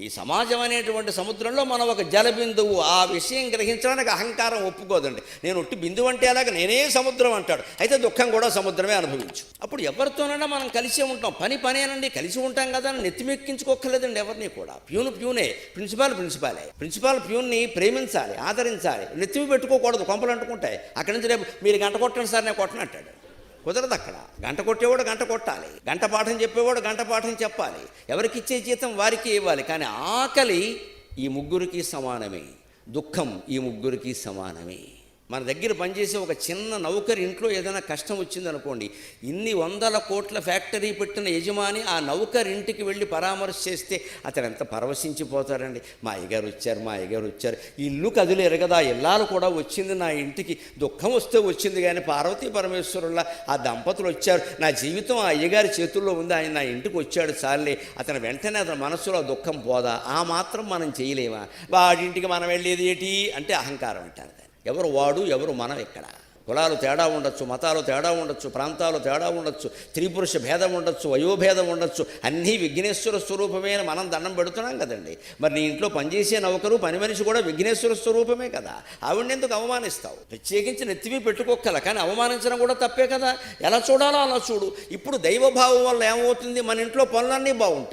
ఈ సమాజం అనేటువంటి సముద్రంలో మనం ఒక జల బిందువు ఆ విషయం గ్రహించడానికి అహంకారం ఒప్పుకోదండి. నేను ఒట్టి బిందువు అంటే అలాగ నేనే సముద్రం అంటాడు. అయితే దుఃఖం కూడా సముద్రమే అనుభవించు. అప్పుడు ఎవరితోనైనా మనం కలిసే ఉంటాం. పని పని కలిసి ఉంటాం కదా అని నెత్తిమెక్కించుకోక్కర్లేదండి ఎవరిని కూడా. ప్యూన్ ప్యూనే ప్రిన్సిపాల్ ప్రిన్సిపాలే. ప్రిన్సిపాల్ ప్యూన్ని ప్రేమించాలి ఆదరించాలి. నెత్తిమి పెట్టుకోకూడదు కొంపలు అంటుకుంటాయి. అక్కడి నుంచి రేపు మీరు గంట కొట్టండి సార్ నేను కొట్టనంటాడు. కుదరదు అక్కడ. గంట కొట్టేవాడు గంట కొట్టాలి. గంట పాఠం చెప్పేవాడు గంట పాఠం చెప్పాలి. ఎవరికి ఇచ్చే జీతం వారికి ఇవ్వాలి. కానీ ఆకలి ఈ ముగ్గురికి సమానమే. దుఃఖం ఈ ముగ్గురికి సమానమే. మన దగ్గర పనిచేసే ఒక చిన్న నౌకరి ఇంట్లో ఏదైనా కష్టం వచ్చిందనుకోండి ఇన్ని వందల కోట్ల ఫ్యాక్టరీ పెట్టిన యజమాని ఆ నౌకరి ఇంటికి వెళ్ళి పరామర్శ చేస్తే అతను ఎంత పరవశించిపోతారండి మా అయ్యగారు వచ్చారు మా అయ్యగారు వచ్చారు. ఇల్లు కదిలేరు కదా ఇల్లాలు కూడా వచ్చింది నా ఇంటికి. దుఃఖం వస్తే వచ్చింది కానీ పార్వతీ పరమేశ్వరుల ఆ దంపతులు వచ్చారు. నా జీవితం ఆ అయ్యగారి చేతుల్లో ఉంది ఆయన నా ఇంటికి వచ్చాడు చాలే. అతను వెంటనే అతని మనసులో దుఃఖం పోదా? ఆ మాత్రం మనం చేయలేమా? వాడింటికి మనం వెళ్ళేది ఏంటి? అంటే అహంకారం అంటారు ఎవరు వాడు ఎవరు మనం ఇక్కడ. కులాలు తేడా ఉండొచ్చు మతాలు తేడా ఉండొచ్చు ప్రాంతాలు తేడా ఉండొచ్చు స్త్రీ పురుష భేదం ఉండొచ్చు వయోభేదం ఉండొచ్చు అన్నీ విఘ్నేశ్వర స్వరూపమే మనం దండం పెడుతున్నాం కదండి. మరి నీ ఇంట్లో పనిచేసే నౌకరు పని మనిషి కూడా విఘ్నేశ్వర స్వరూపమే కదా. ఆవిడని ఎందుకు అవమానిస్తావు? ప్రత్యేకించి నెత్తివి పెట్టుకోక్కల కానీ అవమానించడం కూడా తప్పే కదా. ఎలా చూడాలో అలా చూడు. ఇప్పుడు దైవభావం వల్ల ఏమవుతుంది? మన ఇంట్లో పనులన్నీ బాగుంటాయి.